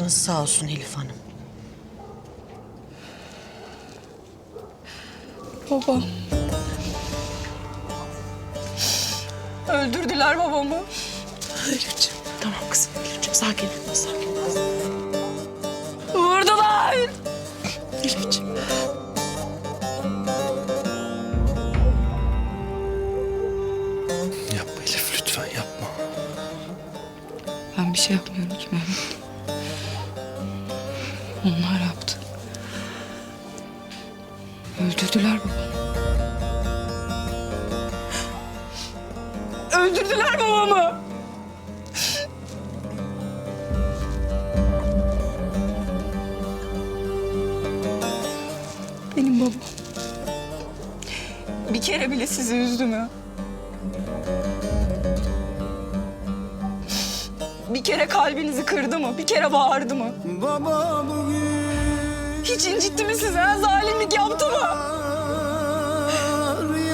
Başınız sağ olsun Elif Hanım. Baba. Öldürdüler babamı. Elif'ciğim tamam kızım Elif'ciğim sakin ol sakin ol. Vurdular. Elif'ciğim. Yapma Elif lütfen yapma. Ben bir şey yapmıyorum ki Mehmet. Onlar yaptı. Öldürdüler babamı. Öldürdüler babamı. Benim babam. Bir kere bile sizi üzdü mü? Bir kere kalbinizi kırdı mı? Bir kere bağırdı mı? Baba bugün Hiç incitti mi size? ha? Zalimlik yaptı mı?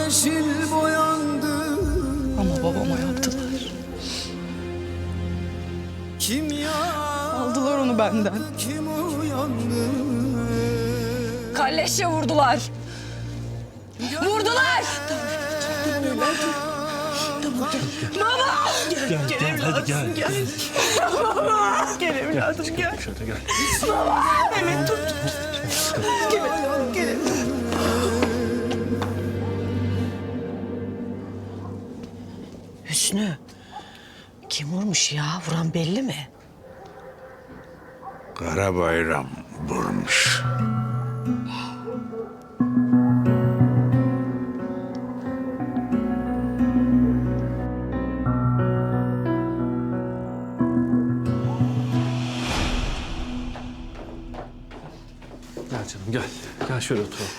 yeşil boyandı Ama babama yaptılar. Kim ya Aldılar onu benden. kim uyandı Kalleşçe vurdular. Vurdular! Gel gel, hadi gel. Gel. Gel evladım gel. Şöyle gel. Mehmet tut. Gel, gel. Hüsnü. Kim vurmuş ya? Vuran belli mi? Kara bayram vurmuş. Gel canım gel. Gel şöyle oturalım.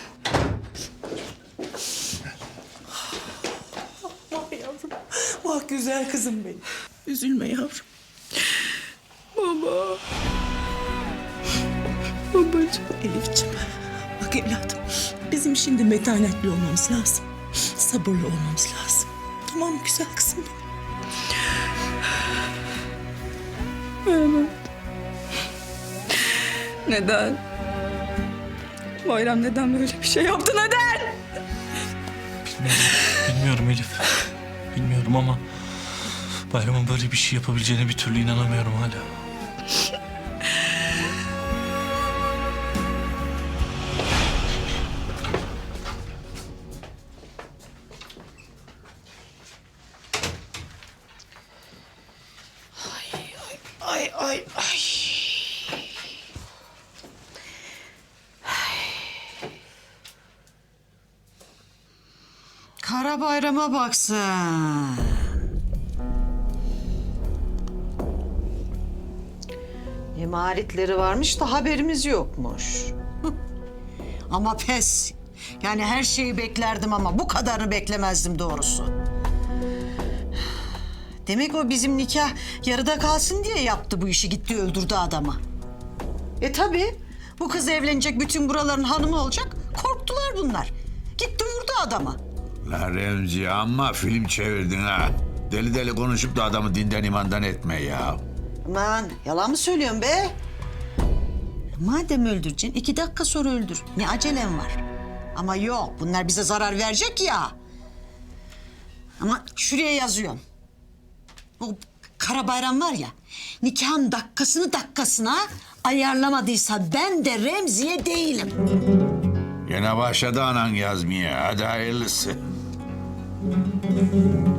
Vah yavrum. Vah güzel kızım benim. Üzülme yavrum. Baba. Babacığım. Elif'ciğim. Bak evladım. Bizim şimdi metanetli olmamız lazım. Sabırlı olmamız lazım. Tamam mı güzel kızım benim? Neden? Bayram neden böyle bir şey yaptı? Neden? Bilmiyorum Elif. Bilmiyorum ama Bayram'ın böyle bir şey yapabileceğine bir türlü inanamıyorum hala. Ay ay ay. Kara bayrama baksın. Emaretleri varmış da haberimiz yokmuş. Ama pes. Yani her şeyi beklerdim ama bu kadarını beklemezdim doğrusu. Demek o bizim nikah yarıda kalsın diye yaptı bu işi gitti öldürdü adamı. E tabi bu kız evlenecek bütün buraların hanımı olacak korktular bunlar. Gitti vurdu adamı. La Remzi amma film çevirdin ha. Deli deli konuşup da adamı dinden imandan etme ya. Aman yalan mı söylüyorsun be? Madem öldüreceksin iki dakika sonra öldür. Ne acelem var? Ama yok bunlar bize zarar verecek ya. Ama şuraya yazıyorum. O kara bayram var ya nikahın dakikasını dakikasına ayarlamadıysa ben de Remziye değilim. Yine başladı anan yazmaya. Hadi hayırlısı. Thank you.